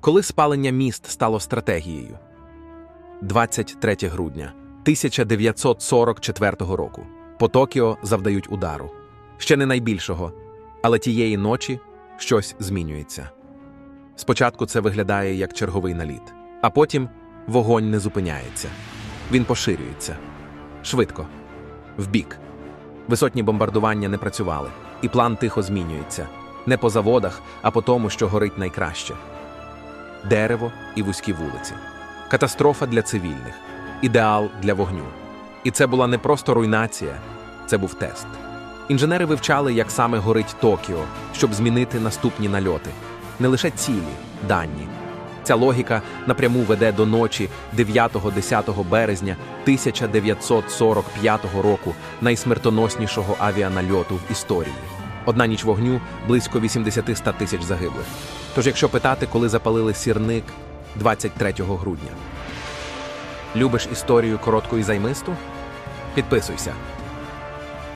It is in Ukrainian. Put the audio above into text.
Коли спалення міст стало стратегією? 23 грудня 1944 року. По Токіо завдають удару. Ще не найбільшого, але тієї ночі щось змінюється. Спочатку це виглядає як черговий наліт, а потім вогонь не зупиняється. Він поширюється швидко, вбік. Висотні бомбардування не працювали, і план тихо змінюється не по заводах, а по тому, що горить найкраще дерево і вузькі вулиці. Катастрофа для цивільних, ідеал для вогню. І це була не просто руйнація, це був тест. Інженери вивчали, як саме горить Токіо, щоб змінити наступні нальоти. Не лише цілі, дані. Ця логіка напряму веде до ночі 9-10 березня 1945 року найсмертоноснішого авіанальоту в історії. Одна ніч вогню близько 80-100 тисяч загиблих. Тож, якщо питати, коли запалили сірник 23 грудня. Любиш історію коротку і займисту? Підписуйся.